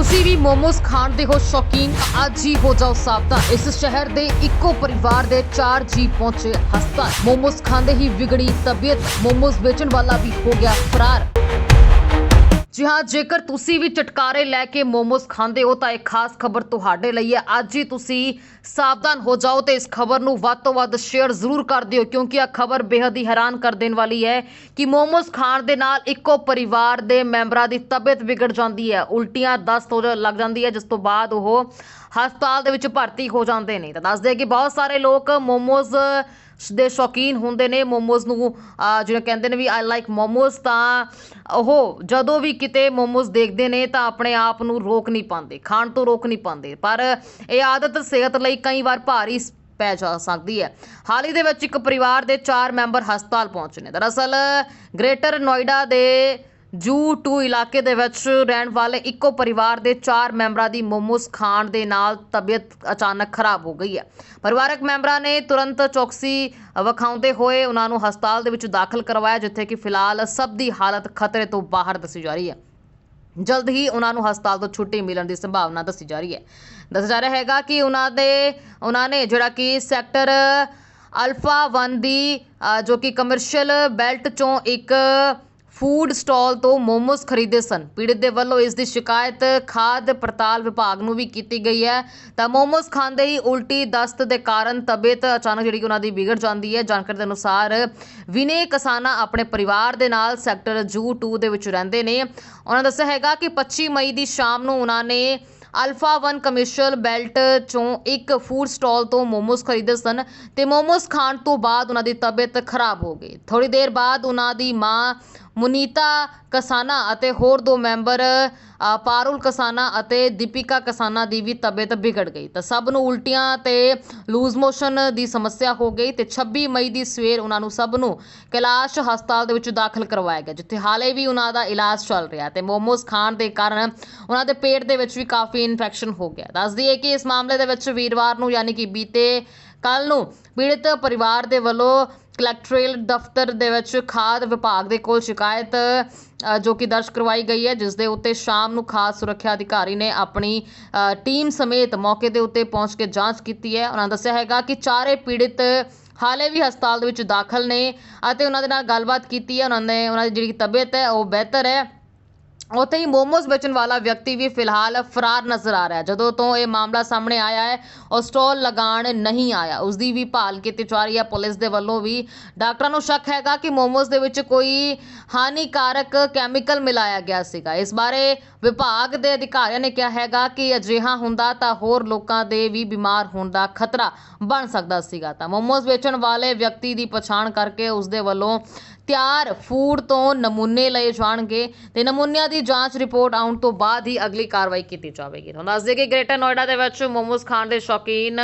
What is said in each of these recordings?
ਤੁਸੀਂ ਵੀ ਮੋਮੋਸ ਖਾਣ ਦੇ ਹੋ ਸ਼ੌਕੀਨ ਅੱਜ ਹੀ ਹੋ ਜਾਓ ਸਾਵਧਾਨ ਇਸ ਸ਼ਹਿਰ ਦੇ ਇੱਕੋ ਪਰਿਵਾਰ ਦੇ 4 ਜੀ ਪਹੁੰਚੇ ਹਸਪਤਾਲ। ਮੋਮੋਸ ਖਾਂਦੇ ਹੀ ਵਿਗੜੀ ਤਬੀਅਤ। ਮੋਮੋਸ ਵੇਚਣ ਵਾਲਾ ਵੀ ਹੋ ਗਿਆ ਫਰਾਰ। ਜੀ ਹਾਂ, ਜੇਕਰ ਤੁਸੀਂ ਵੀ ਚਟਕਾਰੇ ਲੈ ਕੇ ਮੋਮੋਸ ਖਾਂਦੇ ਹੋ, ਤਾਂ ਇਹ ਖਾਸ ਖਬਰ ਤੁਹਾਡੇ ਲਈ ਹੈ। ਅੱਜ ਹੀ ਤੁਸੀਂ ਸਾਵਧਾਨ ਹੋ ਜਾਓ ਤੇ ਇਸ ਖਬਰ ਨੂੰ ਵੱਧ ਤੋਂ ਵੱਧ ਸ਼ੇਅਰ ਜ਼ਰੂਰ ਕਰ ਦਿਓ, ਕਿਉਂਕਿ ਇਹ ਖਬਰ ਬੇहद ਹੀ ਹੈਰਾਨ ਕਰ ਦੇਣ ਵਾਲੀ ਹੈ ਕਿ ਮੋਮੋਸ ਖਾਣ ਦੇ ਨਾਲ ਇੱਕੋ ਪਰਿਵਾਰ ਦੇ ਮੈਂਬਰਾਂ ਦੀ ਤਬੀਅਤ ਵਿਗੜ ਜਾਂਦੀ ਹੈ। ਉਲਟੀਆਂ ਦਸਤ ਹੋ ਜਾ- ਲੱਗ ਜਾਂਦੀ ਹੈ, ਜਿਸ ਤੋਂ ਬਾਅਦ ਉਹ ਹਸਪਤਾਲ ਦੇ ਵਿੱਚ ਭਰਤੀ ਹੋ ਜਾਂਦੇ ਨੇ। ਤਾਂ ਦੱਸਦੇ ਕਿ ਬਹੁਤ ਸਾਰੇ ਲੋਕ ਮੋਮੋਸ ਦੇ ਸ਼ੌਕੀਨ ਹੁੰਦੇ ਨੇ ਮੋਮੋਜ਼ ਨੂੰ ਅਹ, ਜਿਹੜਾ ਕਹਿੰਦੇ ਨੇ ਵੀ ਆਈ ਲਾਈਕ ਮੋਮੋਜ਼ ਤਾਂ ਉਹ ਜਦੋਂ ਵੀ ਕਿਤੇ ਮੋਮੋਜ਼ ਦੇਖਦੇ ਨੇ ਤਾਂ ਆਪਣੇ ਆਪ ਨੂੰ ਰੋਕ ਨਹੀਂ ਪਾਉਂਦੇ ਖਾਣ ਤੋਂ ਰੋਕ ਨਹੀਂ ਪਾਉਂਦੇ ਪਰ ਇਹ ਆਦਤ ਸਿਹਤ ਲਈ ਕਈ ਵਾਰ ਭਾਰੀ ਸ- ਪੈ ਜਾ ਸਕਦੀ ਹੈ। ਹਾਲ ਹੀ ਦੇ ਵਿੱਚ ਇੱਕ ਪਰਿਵਾਰ ਦੇ 4 ਮੈਂਬਰ ਹਸਪਤਾਲ ਪਹੁੰਚੇ ਨੇ। ਦਰਅਸਲ ਗ੍ਰੇਟਰ ਨੋਇਡਾ ਦੇ ਜੂ ਟੂ ਇਲਾਕੇ ਦੇ ਵਿੱਚ ਰਹਿਣ ਵਾਲੇ ਇੱਕੋ ਪਰਿਵਾਰ ਦੇ 4 ਮੈਂਬਰਾਂ ਦੀ ਮੋਮੋਸ ਖਾਣ ਦੇ ਨਾਲ ਤਬੀਅਤ ਅਚਾਨਕ ਖਰਾਬ ਹੋ ਗਈ ਹੈ। ਪਰਿਵਾਰਕ ਮੈਂਬਰਾਂ ਨੇ ਤੁਰੰਤ ਚੌਕਸੀ ਵਿਖਾਉਂਦੇ ਹੋਏ ਉਹਨਾਂ ਨੂੰ ਹਸਪਤਾਲ ਦੇ ਵਿੱਚ ਦਾਖਲ ਕਰਵਾਇਆ, ਜਿੱਥੇ ਕਿ ਫਿਲਹਾਲ ਸਭ ਦੀ ਹਾਲਤ ਖਤਰੇ ਤੋਂ ਬਾਹਰ ਦੱਸੀ ਜਾ ਰਹੀ ਹੈ। ਜਲਦ ਹੀ ਉਹਨਾਂ ਨੂੰ ਹਸਪਤਾਲ ਤੋਂ ਛੁੱਟੀ ਮਿਲਣ ਦੀ ਸੰਭਾਵਨਾ ਦੱਸੀ ਜਾ ਰਹੀ ਹੈ। ਦੱਸਿਆ ਜਾ ਰਿਹਾ ਹੈਗਾ ਕਿ ਉਹਨਾਂ ਦੇ, ਉਹਨਾਂ ਨੇ ਜਿਹੜਾ ਕਿ ਸੈਕਟਰ ਅਲਫਾ 1 ਦੀ ਜੋ ਕਿ ਕਮਰਸ਼ੀਅਲ ਬੈਲਟ ਚੋਂ ਇੱਕ ਫੂਡ ਸਟਾਲ ਤੋਂ ਮੋਮੋਸ ਖਰੀਦੇ ਸਨ। ਪੀੜਤ ਦੇ ਵੱਲੋਂ ਇਸ ਦੀ ਸ਼ਿਕਾਇਤ ਖਾਦ ਪੜਤਾਲ ਵਿਭਾਗ ਨੂੰ ਵੀ ਕੀਤੀ ਗਈ ਹੈ। ਤਾਂ ਮੋਮੋਸ ਖਾਂਦੇ ਹੀ ਉਲਟੀ ਦਸਤ ਦੇ ਕਾਰਨ ਤਬੀਅਤ ਅਚਾਨਕ ਜਿਹੜੀ ਕਿ ਉਹਨਾਂ ਦੀ ਵਿਗੜ ਜਾਂਦੀ ਹੈ। ਜਾਣਕਾਰੀ ਦੇ ਅਨੁਸਾਰ ਵਿਨੇ ਕਸਾਨਾ ਆਪਣੇ ਪਰਿਵਾਰ ਦੇ ਨਾਲ ਸੈਕਟਰ ਜੂ 2 ਦੇ ਵਿੱਚ ਰਹਿੰਦੇ ਨੇ। ਉਹਨਾਂ ਦੱਸਿਆ ਹੈਗਾ ਕਿ 25 ਮਈ ਦੀ ਸ਼ਾਮ ਨੂੰ ਉਹਨਾਂ ਨੇ ਅਲਫਾ 1 ਕਮਰਸ਼ੀਅਲ ਬੈਲਟ ਚੋਂ ਇੱਕ ਫੂਡ ਸਟਾਲ ਤੋਂ ਮੋਮੋਸ ਖਰੀਦੇ ਸਨ ਤੇ ਮੋਮੋਸ ਖਾਣ ਤੋਂ ਬਾਅਦ ਉਹਨਾਂ ਦੀ ਤਬੀਅਤ ਖਰਾਬ ਹੋ ਗਈ। ਥੋੜੀ ਦੇਰ ਬਾਅਦ ਉਹਨਾਂ ਦੀ ਮਾਂ ਮੁਨੀਤਾ ਕਸਾਨਾ ਅਤੇ ਹੋਰ ਦੋ ਮੈਂਬਰ ਪਾਰੁਲ ਕਸਾਨਾ ਅਤੇ ਦੀਪਿਕਾ ਕਸਾਨਾ ਦੀ ਵੀ ਤਬੀਅਤ ਵਿਗੜ ਗਈ। ਤਾਂ ਸਭ ਨੂੰ ਉਲਟੀਆਂ ਤੇ ਲੂਜ਼ ਮੋਸ਼ਨ ਦੀ ਸਮੱਸਿਆ ਹੋ ਗਈ ਤੇ 26 ਮਈ ਦੀ ਸਵੇਰ ਉਹਨਾਂ ਨੂੰ ਸਭ ਨੂੰ ਕੈਲਾਸ਼ ਹਸਪਤਾਲ ਦੇ ਵਿੱਚ ਦਾਖਲ ਕਰਵਾਇਆ ਗਿਆ, ਜਿੱਥੇ ਹਾਲੇ ਵੀ ਉਹਨਾਂ ਦਾ ਇਲਾਜ ਚੱਲ ਰਿਹਾ ਤੇ ਮੋਮੋਸ ਖਾਣ ਦੇ ਕਾਰਨ ਉਹਨਾਂ ਦੇ ਪੇਟ ਦੇ ਵਿੱਚ ਵੀ ਕਾਫੀ ਇਨਫੈਕਸ਼ਨ ਹੋ ਗਿਆ। ਦੱਸ ਦਈਏ ਕਿ ਇਸ ਮਾਮਲੇ ਦੇ ਵਿੱਚ ਵੀਰਵਾਰ ਨੂੰ ਯਾਨੀ ਕਿ ਬੀਤੇ ਕੱਲ ਨੂੰ ਪੀੜਤ ਪਰਿਵਾਰ ਦੇ ਵੱਲੋਂ ਕਲੈਕਟਰੇਟ ਦਫ਼ਤਰ ਦੇ ਵਿੱਚ ਖਾਦ ਵਿਭਾਗ ਦੇ ਕੋਲ ਸ਼ਿਕਾਇਤ ਜੋ ਕਿ ਦਰਜ ਕਰਵਾਈ ਗਈ ਹੈ, ਜਿਸ ਦੇ ਉੱਤੇ ਸ਼ਾਮ ਨੂੰ ਖਾਦ ਸੁਰੱਖਿਆ ਅਧਿਕਾਰੀ ਨੇ ਆਪਣੀ ਟੀਮ ਸਮੇਤ ਮੌਕੇ ਦੇ ਉੱਤੇ ਪਹੁੰਚ ਕੇ ਜਾਂਚ ਕੀਤੀ ਹੈ। ਉਹਨਾਂ ਦੱਸਿਆ ਹੈਗਾ ਕਿ ਚਾਰੇ ਪੀੜਿਤ ਹਾਲੇ ਵੀ ਹਸਪਤਾਲ ਦੇ ਵਿੱਚ ਦਾਖਲ ਨੇ ਅਤੇ ਉਹਨਾਂ ਦੇ ਨਾਲ ਗੱਲਬਾਤ ਕੀਤੀ ਹੈ। ਉਹਨਾਂ ਨੇ, ਉਹਨਾਂ ਦੀ ਜਿਹੜੀ ਤਬੀਅਤ ਹੈ, ਉਹ ਬਿਹਤਰ ਹੈ। ਉੱਥੇ ਹੀ ਮੋਮੋਸ ਵੇਚਣ ਵਾਲਾ ਵਿਅਕਤੀ ਵੀ ਫਿਲਹਾਲ ਫਰਾਰ ਨਜ਼ਰ ਆ ਰਿਹਾ ਜਦੋਂ ਤੋਂ ਇਹ ਮਾਮਲਾ ਸਾਹਮਣੇ ਆਇਆ ਹੈ, ਉਹ ਸਟਾਲ ਲਗਾਉਣ ਨਹੀਂ ਆਇਆ। ਉਸ ਦੀ ਵੀ ਭਾਲ ਕੀਤੀ ਜਾ ਰਹੀ ਹੈ। ਪੁਲਿਸ ਦੇ ਵੱਲੋਂ ਵੀ ਡਾਕਟਰਾਂ ਨੂੰ ਸ਼ੱਕ ਹੈਗਾ ਕਿ ਮੋਮੋਸ ਦੇ ਵਿੱਚ ਕੋਈ ਹਾਨੀਕਾਰਕ ਕੈਮੀਕਲ ਮਿਲਾਇਆ ਗਿਆ ਸੀਗਾ। ਇਸ ਬਾਰੇ ਵਿਭਾਗ ਦੇ ਅਧਿਕਾਰੀਆਂ ਨੇ ਕਿਹਾ ਹੈਗਾ ਕਿ ਅਜਿਹਾ ਹੁੰਦਾ ਤਾਂ ਹੋਰ ਲੋਕਾਂ ਦੇ ਵੀ ਬਿਮਾਰ ਹੋਣ ਦਾ ਖਤਰਾ ਬਣ ਸਕਦਾ ਸੀਗਾ। ਤਾਂ ਮੋਮੋਸ ਵੇਚਣ ਵਾਲੇ ਵਿਅਕਤੀ ਦੀ ਪਛਾਣ ਕਰਕੇ ਉਸ ਦੇ ਵੱਲੋਂ ਤਿਆਰ ਫੂਡ ਤੋਂ ਨਮੂਨੇ ਲਏ ਜਾਣਗੇ ਤੇ ਨਮੂਨਿਆਂ ਦੀ ਜਾਂਚ ਰਿਪੋਰਟ ਆਉਣ ਤੋਂ ਬਾਅਦ ਹੀ ਅਗਲੀ ਕਾਰਵਾਈ ਕੀਤੀ ਜਾਵੇਗੀ। ਤੁਹਾਨੂੰ ਦੱਸ ਦਈਏ ਕਿ ਗ੍ਰੇਟਰ ਨੋਇਡਾ ਦੇ ਵਿੱਚ ਮੋਮੋਸ ਖਾਣ ਦੇ ਸ਼ੌਕੀਨ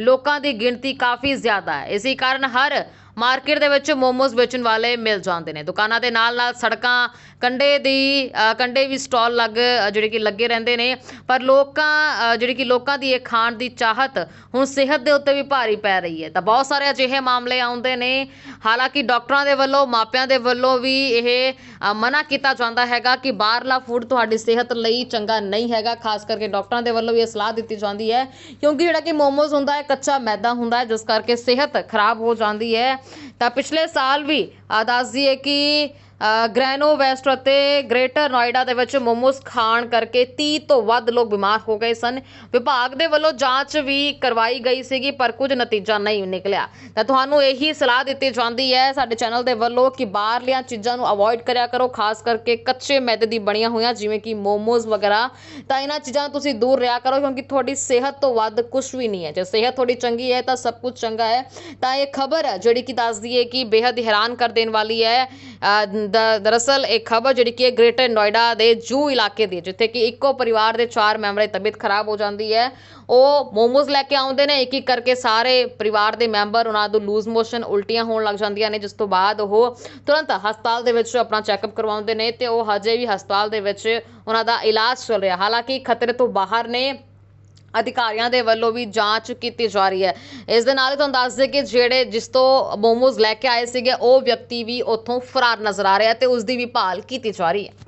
ਲੋਕਾਂ ਦੀ ਗਿਣਤੀ ਕਾਫੀ ਜ਼ਿਆਦਾ ਹੈ। ਇਸੇ ਕਾਰਨ ਹਰ ਮਾਰਕੀਟ ਦੇ ਵਿੱਚ ਮੋਮੋਸ ਵੇਚਣ ਵਾਲੇ ਮਿਲ ਜਾਂਦੇ ਨੇ। ਦੁਕਾਨਾਂ ਦੇ ਨਾਲ ਨਾਲ ਸੜਕਾਂ ਕੰਡੇ ਦੀ ਅ, ਕੰਡੇ ਵੀ ਸਟਾਲ ਲੱਗ ਜਿਹੜੇ ਕਿ ਲੱਗੇ ਰਹਿੰਦੇ ਨੇ। ਪਰ ਲੋਕਾਂ ਅ, ਜਿਹੜੀ ਕਿ ਲੋਕਾਂ ਦੀ ਇਹ ਖਾਣ ਦੀ ਚਾਹਤ ਹੁਣ ਸਿਹਤ ਦੇ ਉੱਤੇ ਵੀ ਭਾਰੀ ਪੈ ਰਹੀ ਹੈ। ਤਾਂ ਬਹੁਤ ਸਾਰੇ ਅਜਿਹੇ ਮਾਮਲੇ ਆਉਂਦੇ ਨੇ। ਹਾਲਾਂਕਿ ਡਾਕਟਰਾਂ ਦੇ ਵੱਲੋਂ ਮਾਪਿਆਂ ਦੇ ਵੱਲੋਂ ਵੀ ਇਹ ਮਨਾ ਕੀਤਾ ਜਾਂਦਾ ਹੈਗਾ ਕਿ ਬਾਹਰਲਾ ਫੂਡ ਤੁਹਾਡੀ ਸਿਹਤ ਲਈ ਚੰਗਾ ਨਹੀਂ ਹੈਗਾ। ਖਾਸ ਕਰਕੇ ਡਾਕਟਰਾਂ ਦੇ ਵੱਲੋਂ ਵੀ ਇਹ ਸਲਾਹ ਦਿੱਤੀ ਜਾਂਦੀ ਹੈ। ਕਿਉਂਕਿ ਜਿਹੜਾ ਕਿ ਮੋਮੋਜ਼ ਹੁੰਦਾ ਹੈ ਕੱਚਾ ਮੈਦਾ ਹੁੰਦਾ ਹੈ ਜਿਸ ਕਰਕੇ ਸਿਹਤ ਖਰਾਬ ਹੋ ਜਾਂਦੀ ਹੈ। ਤਾਂ ਪਿਛਲੇ ਸਾਲ ਵੀ ਅ, ਦੱਸ ਦਈਏ ਕਿ ਗ੍ਰੈਨੋ ਵੈਸਟ ਅਤੇ ਗ੍ਰੇਟਰ ਨੋਇਡਾ ਦੇ ਵਿੱਚ ਮੋਮੋਸ ਖਾਣ ਕਰਕੇ 30 ਤੋਂ ਵੱਧ ਲੋਕ ਬਿਮਾਰ ਹੋ ਗਏ ਸਨ। ਵਿਭਾਗ ਦੇ ਵੱਲੋਂ ਜਾਂਚ ਵੀ ਕਰਵਾਈ ਗਈ ਸੀਗੀ, ਪਰ ਕੁਝ ਨਤੀਜਾ ਨਹੀਂ ਨਿਕਲਿਆ। ਤਾਂ ਤੁਹਾਨੂੰ ਇਹੀ ਸਲਾਹ ਦਿੱਤੀ ਜਾਂਦੀ ਹੈ ਸਾਡੇ ਚੈਨਲ ਦੇ ਵੱਲੋਂ ਕਿ ਬਾਹਰਲੀਆਂ ਚੀਜ਼ਾਂ ਨੂੰ ਅਵੋਇਡ ਕਰਿਆ ਕਰੋ, ਖਾਸ ਕਰਕੇ ਕੱਚੇ ਮੈਦੇ ਦੀ ਬਣੀਆਂ ਹੋਈਆਂ, ਜਿਵੇਂ ਕਿ ਮੋਮੋਸ ਵਗੈਰਾ। ਤਾਂ ਇਹਨਾਂ ਚੀਜ਼ਾਂ ਤੋਂ ਤੁਸੀਂ ਦੂਰ ਰਿਹਾ ਕਰੋ, ਕਿਉਂਕਿ ਤੁਹਾਡੀ ਸਿਹਤ ਤੋਂ ਵੱਧ ਕੁਝ ਵੀ ਨਹੀਂ ਹੈ। ਜੇ ਸਿਹਤ ਤੁਹਾਡੀ ਚੰਗੀ ਹੈ, ਤਾਂ ਸਭ ਕੁਝ ਚੰਗਾ ਹੈ। ਤਾਂ ਇਹ ਖਬਰ ਹੈ ਜਿਹੜੀ ਕਿ ਦੱਸਦੀ ਹੈ ਕਿ ਬੇहद ਹੈਰਾਨ ਕਰ ਦੇਣ ਵਾਲੀ ਹੈ। ਦਰਅਸਲ ਇਹ ਖਬਰ ਜਿਹੜੀ ਕਿ ਗ੍ਰੇਟਰ ਨੋਇਡਾ ਦੇ ਜੂ ਇਲਾਕੇ ਦੀ ਜਿੱਥੇ ਕਿ ਇੱਕੋ ਪਰਿਵਾਰ ਦੇ ਚਾਰ ਮੈਂਬਰਾਂ ਦੀ ਤਬੀਅਤ ਖਰਾਬ ਹੋ ਜਾਂਦੀ ਹੈ। ਉਹ ਮੋਮੋਸ ਲੈ ਕੇ ਆਉਂਦੇ ਨੇ ਇੱਕ ਇੱਕ ਕਰਕੇ ਸਾਰੇ ਪਰਿਵਾਰ ਦੇ ਮੈਂਬਰ ਉਹਨਾਂ ਨੂੰ ਲੂਜ਼ ਮੋਸ਼ਨ ਉਲਟੀਆਂ ਹੋਣ ਲੱਗ ਜਾਂਦੀਆਂ ਨੇ, ਜਿਸ ਤੋਂ ਬਾਅਦ ਉਹ ਤੁਰੰਤ ਹਸਪਤਾਲ ਦੇ ਵਿੱਚ ਆਪਣਾ ਚੈੱਕਅਪ ਕਰਵਾਉਂਦੇ ਨੇ ਤੇ ਉਹ ਹਜੇ ਵੀ ਹਸਪਤਾਲ ਦੇ ਵਿੱਚ ਉਹਨਾਂ ਦਾ ਇਲਾਜ ਚੱਲ ਰਿਹਾ। ਹਾਲਾਂਕਿ ਖਤਰੇ ਤੋਂ ਬਾਹਰ ਨੇ ਅਧਿਕਾਰੀਆਂ ਦੇ ਵੱਲੋਂ ਵੀ ਜਾਂਚ ਕੀਤੀ ਜਾ ਰਹੀ ਹੈ। ਇਸ ਦੇ ਨਾਲ ਹੀ ਤੁਹਾਨੂੰ ਦੱਸ ਦੇ ਕਿ ਜਿਹੜੇ ਜਿਸ ਤੋਂ ਮੋਮੋਸ ਲੈ ਕੇ ਆਏ ਸੀਗੇ, ਉਹ ਵਿਅਕਤੀ ਵੀ ਉੱਥੋਂ ਫਰਾਰ ਨਜ਼ਰ ਆ ਰਿਹਾ ਤੇ ਉਸ ਦੀ ਵੀ ਭਾਲ ਕੀਤੀ ਜਾ ਰਹੀ ਹੈ।